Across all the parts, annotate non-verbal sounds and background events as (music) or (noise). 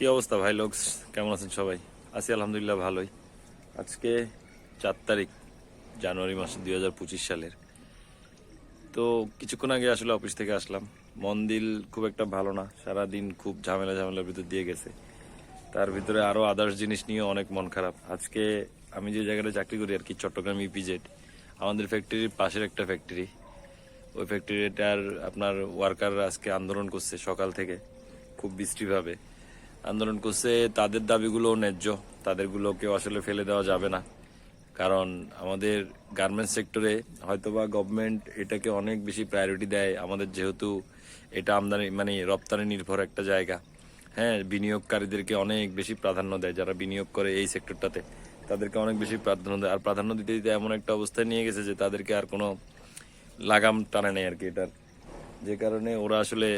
কি অবস্থা ভাই? লোক কেমন আছেন সবাই? আছি আলহামদুলিল্লাহ ভালোই। আজকে চার তারিখ, জানুয়ারি মাস দুই হাজার পঁচিশ সালের। তো কিছুক্ষণ আগে আসলে অফিস থেকে আসলাম। মন্দির খুব একটা ভালো না। সারা দিন খুব ঝামেলা ঝামেলার ভিতর দিয়ে গেছে। তার ভিতরে আরও আদার্স জিনিস নিয়ে অনেক মন খারাপ। আজকে আমি যে জায়গাটা চাকরি করি আর কি, চট্টগ্রাম ইপিজেড আমাদের ফ্যাক্টরির পাশের একটা ফ্যাক্টরি ওই ফ্যাক্টরিটার আপনার ওয়ার্কার আজকে আন্দোলন করছে সকাল থেকে, খুব বৃষ্টিভাবে। আন্দোলন করছে, তাদের দাবিগুলো ন্যায্য। তাদেরগুলোকেও আসলে ফেলে দেওয়া যাবে না। কারণ আমাদের গার্মেন্টস সেক্টরে হয়তোবা গভর্নমেন্ট এটাকে অনেক বেশি প্রায়োরিটি দেয়। আমাদের যেহেতু এটা আমদানি মানে রপ্তানি নির্ভর একটা জায়গা। হ্যাঁ বিনিয়োগকারীদেরকে অনেক বেশি প্রাধান্য দেয়। যারা বিনিয়োগ করে এই সেক্টরটাতে তাদেরকে অনেক বেশি প্রাধান্য দেয়। আর প্রাধান্য দিতে দিতে এমন একটা অবস্থায় নিয়ে গেছে যে তাদেরকে আর কোনো লাগাম টানে নেই আর কি এটার। যে কারণে ওরা আসলে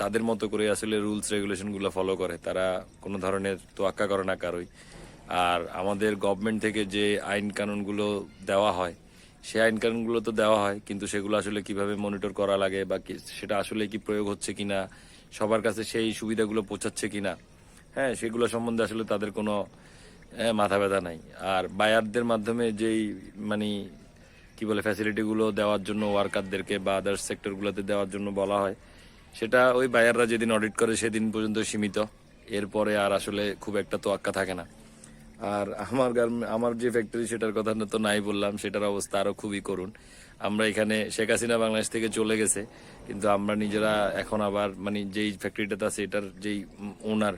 তাদের মতো করে আসলে রুলস রেগুলেশনগুলো ফলো করে। তারা কোনো ধরনের তোয়াক্কা করে না কারোই। আর আমাদের গভর্নমেন্ট থেকে যে আইন কানুনগুলো দেওয়া হয় সেই আইন কানুনগুলো তো দেওয়া হয়, কিন্তু সেগুলো আসলে কীভাবে মনিটর করা লাগে বা সেটা আসলে কি প্রয়োগ হচ্ছে কিনা, সবার কাছে সেই সুবিধাগুলো পৌঁছাচ্ছে কিনা হ্যাঁ সেগুলো সম্বন্ধে আসলে তাদের কোনো মাথা ব্যথা নাই। আর বায়ারদের মাধ্যমে যেই মানে কি বলে ফ্যাসিলিটিগুলো দেওয়ার জন্য ওয়ার্কারদেরকে বা আদার্স সেক্টরগুলোতে দেওয়ার জন্য বলা হয় সেটা ওই বায়াররা যেদিন অডিট করে সেদিন পর্যন্ত সীমিত। এরপরে আর আসলে খুব একটা তোয়াক্কা থাকে না। আর আমার আমার যে ফ্যাক্টরি সেটার কথা তো নাই বললাম, সেটার অবস্থা আরও খুবই করুন আমরা এখানে শেখ হাসিনা বাংলাদেশ থেকে চলে গেছে, কিন্তু আমরা নিজেরা এখন আবার মানে যেই ফ্যাক্টরিটাতে আছে, এটার যেই ওনার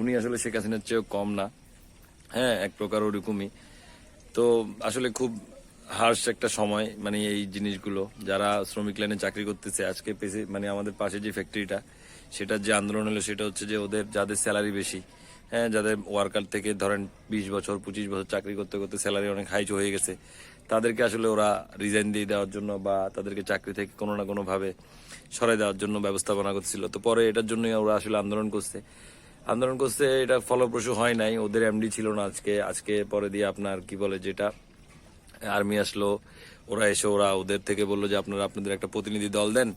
উনি আসলে শেখ হাসিনার চেয়েও কম না। হ্যাঁ এক প্রকার ওরকমই। তো আসলে খুব হার্শ একটা সময় মানে এই জিনিসগুলো, যারা শ্রমিক লাইনে চাকরি করতেছে, আজকে পেছে মানে আমাদের পাশে যে ফ্যাক্টরিটা সেটার যে আন্দোলন হলো, সেটা হচ্ছে যে ওদের যাদের স্যালারি বেশি হ্যাঁ যাদের ওয়ার্কার থেকে ধরেন বিশ বছর, পঁচিশ বছর চাকরি করতে করতে স্যালারি অনেক হাইচ হয়ে গেছে, তাদেরকে আসলে ওরা রিজাইন দিয়ে দেওয়ার জন্য বা তাদেরকে চাকরি থেকে কোনো না কোনোভাবে সরাই দেওয়ার জন্য ব্যবস্থাপনা করছিল। তো পরে এটার জন্যই ওরা আসলে আন্দোলন করছে। আন্দোলন করছে, এটা ফলপ্রসূ হয় নাই, ওদের এমডি ছিল না আজকে আজকে পরে দিয়ে আপনার কি বলে যেটা আর্মি আসলো, ওরা এসে ওরা ওদের থেকে বলল যে আপনারা আপনাদের একটা প্রতিনিধি দল দেন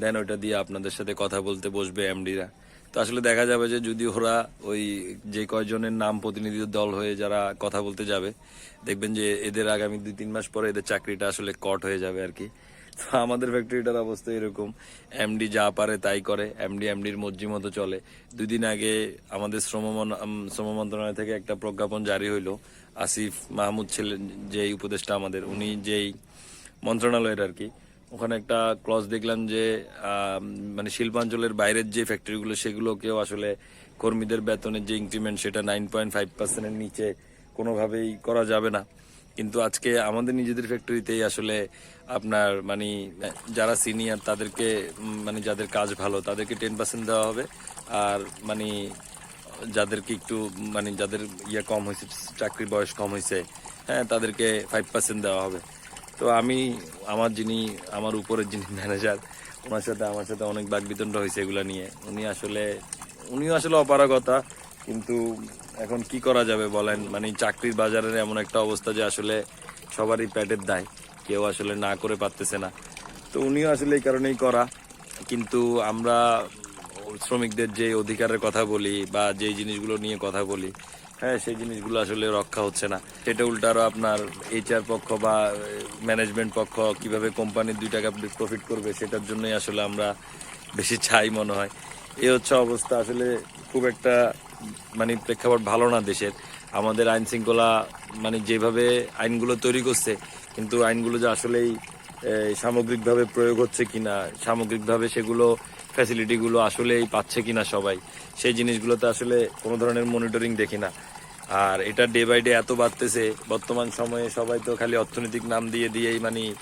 দেন ওইটা দিয়ে আপনাদের সাথে কথা বলতে বসবে এমডিরা। তো আসলে দেখা যাবে যে যদি ওরা ওই যে কয়জনের নাম প্রতিনিধি দল হয়ে যারা কথা বলতে যাবে, দেখবেন যে এদের আগামী দুই তিন মাস পরে এদের চাকরিটা আসলে কট হয়ে যাবে আর কি। তো আমাদের ফ্যাক্টরিটার অবস্থা এরকম। এমডি যা পারে তাই করে, এমডি এমডির মর্জি মতো চলে। দুদিন আগে আমাদের শ্রম শ্রম মন্ত্রণালয় থেকে একটা প্রজ্ঞাপন জারি হইল আসিফ মাহমুদ ছিলেন যেই উপদেষ্টা আমাদের, উনি যেই মন্ত্রণালয়ের আর কি, ওখানে একটা ক্লজ দেখলাম যে মানে শিল্পাঞ্চলের বাইরের যে ফ্যাক্টরিগুলো সেগুলোকেও আসলে কর্মীদের বেতনের যে ইনক্রিমেন্ট সেটা নাইন পয়েন্ট ফাইভ পার্সেন্টের নিচে কোনোভাবেই করা যাবে না। কিন্তু আজকে আমাদের নিজেদের ফ্যাক্টরিতেই আসলে আপনার মানে যারা সিনিয়র তাদেরকে মানে যাদের কাজ ভালো, তাদেরকে টেন পার্সেন্ট দেওয়া হবে। আর মানে যাদেরকে একটু মানে যাদের ইয়ে কম হয়েছে, চাকরির বয়স কম হয়েছে হ্যাঁ তাদেরকে ফাইভ পার্সেন্ট দেওয়া হবে। তো আমি, আমার যিনি, আমার উপরের যিনি ম্যানেজার ওনার সাথে, আমার সাথে অনেক বাকবিতণ্ড হয়েছে এগুলো নিয়ে। উনি আসলে, উনিও আসলে অপারগতা, কিন্তু এখন কি করা যাবে বলেন? মানে চাকরির বাজারের এমন একটা অবস্থা যে আসলে সবারই প্যাটের দায়, কেউ আসলে না করে পারতেছে না। তো উনিও আসলে এই কারণেই করা, কিন্তু আমরা শ্রমিকদের যে অধিকারের কথা বলি বা যে জিনিসগুলো নিয়ে কথা বলি হ্যাঁ সেই জিনিসগুলো আসলে রক্ষা হচ্ছে না। সেটা উল্টো আরও আপনার এইচআর পক্ষ বা ম্যানেজমেন্ট পক্ষ কীভাবে কোম্পানির দুই টাকা প্রফিট করবে, সেটার জন্যই আসলে আমরা বেশি চাই মনে হয়। এই হচ্ছে অবস্থা। আসলে খুব একটা মানে প্রেক্ষাপট ভালো না দেশের। আমাদের আইন শৃঙ্খলা মানে যেভাবে আইনগুলো তৈরি করছে, কিন্তু আইনগুলো যে আসলেই সামগ্রিকভাবে প্রয়োগ হচ্ছে কিনা, সামগ্রিকভাবে সেগুলো ফ্যাসিলিটিগুলো আসলেই পাচ্ছে কিনা সবাই, সেই জিনিসগুলোতে আসলে কোনো ধরনের মনিটরিং দেখি না। আর এটা ডে বাই ডে এত বাড়তেছে, বর্তমান সময়ে সবাই তো খালি অর্থনৈতিক নাম দিয়ে দিয়েই মানে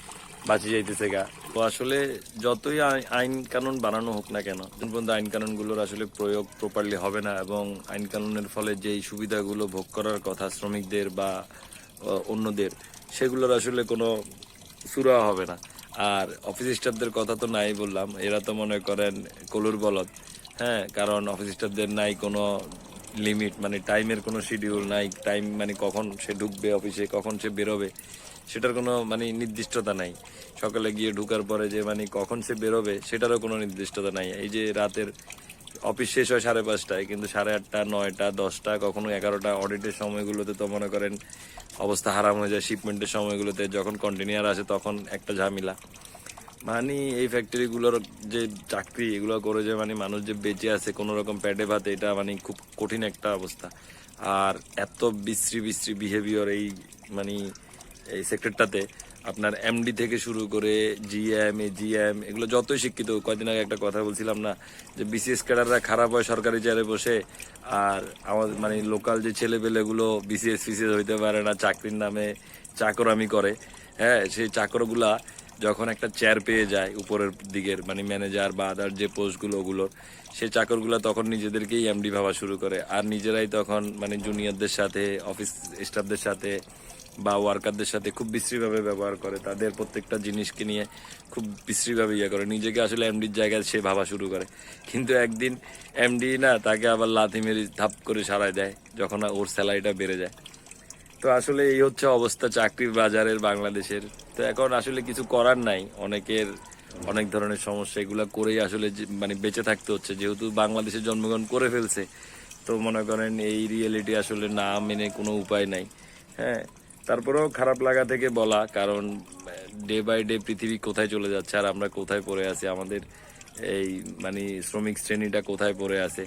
বাঁচি যাইতেছে গা। তো আসলে যতই আই- আইন কানুন বানানো হোক না কেন পর্যন্ত আইন কানুনগুলোর আসলে প্রয়োগ প্রপারলি হবে না এবং আইন কানুনের ফলে যেই সুবিধাগুলো ভোগ করার কথা শ্রমিকদের বা অন্যদের, সেগুলোর আসলে কোনো সুরা হবে না। আর অফিস স্টাফদের কথা তো নাই বললাম। এরা তো মনে করেন কলুর বলদ। হ্যাঁ কারণ অফিস স্টাফদের নাই কোনো লিমিট মানে টাইমের কোনো শিডিউল নাই। টাইম মানে কখন সে ঢুকবে অফিসে কখন সে বেরোবে, সেটার কোনো মানে নির্দিষ্টতা নাই। সকালে গিয়ে ঢুকার পরে যে মানে কখন সে বেরোবে, সেটারও কোনো নির্দিষ্টতা নাই। এই যে রাতের অফিস শেষ হয় সাড়ে পাঁচটায়, কিন্তু সাড়ে আটটা, নয়টা, দশটা, কখনো এগারোটা অডিটের সময়গুলোতে তো মনে করেন অবস্থা হারাম হয়ে যায় শিপমেন্টের সময়গুলোতে, যখন কন্টিনিউয়ার আসে তখন একটা ঝামেলা। মানে এই ফ্যাক্টরিগুলোর যে চাকরি, এগুলো করে যে মানে মানুষ যে বেঁচে আছে কোনো রকম পেটে ভাতে, এটা মানে খুব কঠিন একটা অবস্থা। আর এত বিশ্রী বিশ্রী বিহেভিয়ার এই মানে এই সেক্টরটাতে আপনার এমডি থেকে শুরু করে জিএম এ জিএম এগুলো যতই শিক্ষিত কয়দিন আগে একটা কথা বলছিলাম না, যে বিসিএস ক্যাডাররা খারাপ হয় সরকারি চেয়ারে বসে, আর আমাদের মানে লোকাল যে ছেলেপেলেগুলো বিসিএস ফিসিএস হইতে পারে না, চাকরির নামে চাকরামি করে হ্যাঁ সেই চাকরগুলা যখন একটা চেয়ার পেয়ে যায় উপরের দিকের মানে ম্যানেজার বা আদার যে পোস্টগুলো ওগুলোর সেই চাকরগুলো তখন নিজেদেরকেই এমডি ভাবা শুরু করে, আর নিজেরাই তখন মানে জুনিয়রদের সাথে অফিস স্টাফদের সাথে বা ওয়ার্কারদের সাথে খুব বিশ্রীভাবে ব্যবহার করে, তাদের প্রত্যেকটা জিনিসকে নিয়ে খুব বিশ্রীভাবে ইয়ে করে। নিজেকে আসলে এমডির জায়গায় সে ভাবা শুরু করে। কিন্তু একদিন এমডি না তাকে আবার লাথি মেরে ধাপ করে সারায় দেয়, যখন ওর স্যালারিটা বেড়ে যায়। তো আসলে এই হচ্ছে অবস্থা চাকরির বাজারের বাংলাদেশের। তো এখন আসলে কিছু করার নাই। অনেকের অনেক ধরনের সমস্যা, এগুলো করেই আসলে মানে বেঁচে থাকতে হচ্ছে। যেহেতু বাংলাদেশে জন্মগ্রহণ করে ফেলছে, তো মনে করেন এই রিয়েলিটি আসলে না মেনে কোনো উপায় নাই। হ্যাঁ তারপরেও খারাপ লাগা থেকে বলা, কারণ ডে বাই ডে পৃথিবী কোথায় চলে যাচ্ছে আর আমরা কোথায় পড়ে আছি, আমাদের এই মানে শ্রমিক শ্রেণীটা কোথায় পড়ে আছে।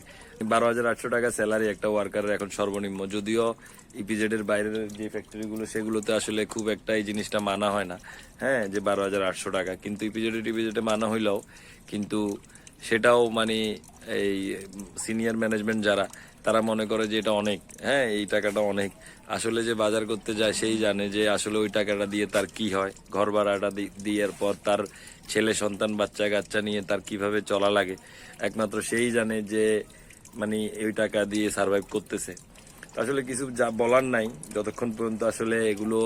বারো হাজার আটশো টাকা স্যালারি একটা ওয়ার্কারের এখন সর্বনিম্ন, যদিও ইপিজেড এর বাইরের যে ফ্যাক্টরিগুলো সেগুলোতে আসলে খুব একটা এই জিনিসটা মানা হয় না। হ্যাঁ যে বারো হাজার আটশো টাকা, কিন্তু ইপিজেড টিপিজেডে মানা হইলেও, কিন্তু সেটাও মানে এই সিনিয়র ম্যানেজমেন্ট যারা তারা মনে করে যে এটা অনেক। হ্যাঁ এই টাকাটা অনেক। আসলে যে বাজার করতে যায় সেই জানে যে আসলে ওই টাকাটা দিয়ে তার কি হয়। ঘর ভাড়াটা দেওয়ার পর তার ছেলে, সন্তান, বাচ্চা কাচ্চা নিয়ে তার কীভাবে চলা লাগে, একমাত্র সেই জানে যে মানে ওই টাকা দিয়ে সার্ভাইভ করতেছে। আসলে কিছু যা বলার নাই। যতক্ষণ পর্যন্ত আসলে এগুলো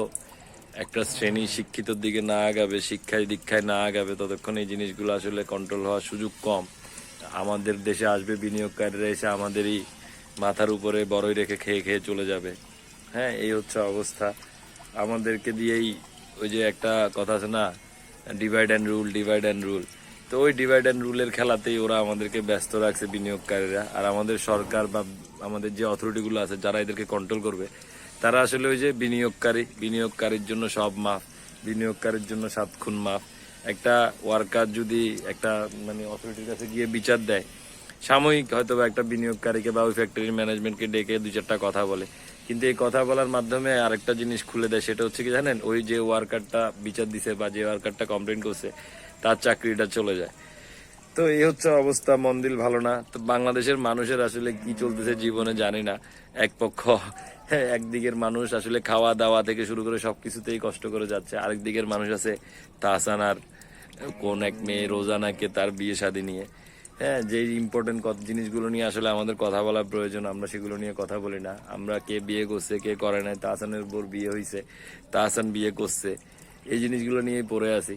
একটা শ্রেণি শিক্ষিতর দিকে না আগাবে, শিক্ষায়, দীক্ষায় না আগাবে, ততক্ষণ এই জিনিসগুলো আসলে কন্ট্রোল হওয়ার সুযোগ কম। আমাদের দেশে আসবে বিনিয়োগকারীরা এসে আমাদেরই মাথার উপরে বড়ই রেখে খেয়ে খেয়ে চলে যাবে। হ্যাঁ এই হচ্ছে অবস্থা। আমাদেরকে দিয়েই ওই যে একটা কথা আছে না divide and rule divide and rule তো ওই ডিভাইড অ্যান্ড রুলের খেলাতেই ওরা আমাদেরকে ব্যস্ত রাখছে বিনিয়োগকারীরা। আর আমাদের সরকার বা আমাদের যে অথরিটিগুলো আছে, যারা এদেরকে কন্ট্রোল করবে, তারা আসলে ওই যে বিনিয়োগকারী, বিনিয়োগকারীর জন্য সব মাফ, বিনিয়োগকারীর জন্য সাত খুন মাফ। একটা ওয়ার্কার যদি একটা মানে অথরিটির কাছে গিয়ে বিচার দেয় সাময়িক হয়তো একটা বিনিয়োগকারীকে বা ওই ফ্যাক্টরির ম্যানেজমেন্টকে ডেকে দুই চারটা কথা বলে। কিন্তু এই কথা বলার মাধ্যমে আরেকটা জিনিস খুলে দেয় সেটা হচ্ছে কি জানেন? ওই যে ওয়ার্কারটা বিচার দিছে বা যে ওয়ার্কারটা কমপ্লেন করছে তার চাকরিটা চলে যায়। তো এই হচ্ছে অবস্থা মন্দির ভালো না। তো বাংলাদেশের মানুষের আসলে কি চলতেছে জীবনে জানি না। এক পক্ষ হ্যাঁ, একদিকের মানুষ আসলে খাওয়া দাওয়া থেকে শুরু করে সবকিছুতেই কষ্ট করে যাচ্ছে। আরেক দিকের মানুষ আছে তাহসানার কোন এক মেয়ে রোজানাকে তার বিয়ে শাদী নিয়ে। হ্যাঁ যে ইম্পর্টেন্ট জিনিসগুলো নিয়ে আসলে আমাদের কথা বলা প্রয়োজন, আমরা সেগুলো নিয়ে কথা বলি না। আমরা কে বিয়ে করছে, কে করে নাই, তাহসানের বোর বিয়ে হয়েছে তাহসান বিয়ে করছে, এই জিনিসগুলো নিয়েই পড়ে আছি।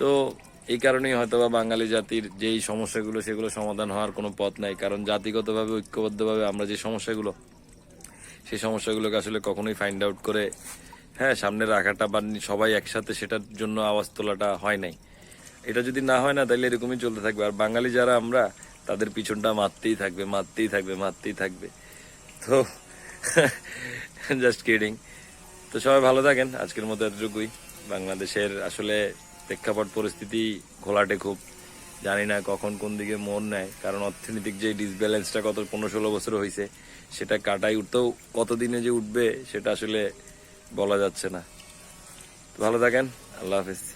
তো এই কারণেই হয়তোবা বাঙালি জাতির যেই সমস্যাগুলো, সেগুলো সমাধান হওয়ার কোনো পথ নাই। কারণ জাতিগতভাবে, ঐক্যবদ্ধভাবে আমরা যে সমস্যাগুলো, সেই সমস্যাগুলোকে আসলে কখনোই ফাইন্ড আউট করে হ্যাঁ সামনে রাখাটা বা সবাই একসাথে সেটার জন্য আওয়াজ তোলাটা হয় নাই। এটা যদি না হয় না, তাহলে এরকমই চলতে থাকবে। আর বাঙালি যারা আমরা, তাদের পিছনটা মারতেই থাকবে মারতেই থাকবে মারতেই থাকবে। তো (laughs) জাস্ট কিডিং তো সবাই ভালো থাকেন, আজকের মতো এতটুকুই। বাংলাদেশের আসলে প্রেক্ষাপট পরিস্থিতি ঘোলাটে খুব। জানি না কখন কোন দিকে মন নেয়, কারণ অর্থনৈতিক যে ডিসব্যালেন্সটা কত পনেরো ষোলো বছর হয়েছে সেটা কাটাই উঠতেও কতদিনে যে উঠবে, সেটা আসলে বলা যাচ্ছে না। ভালো থাকেন, আল্লাহ হাফিজ।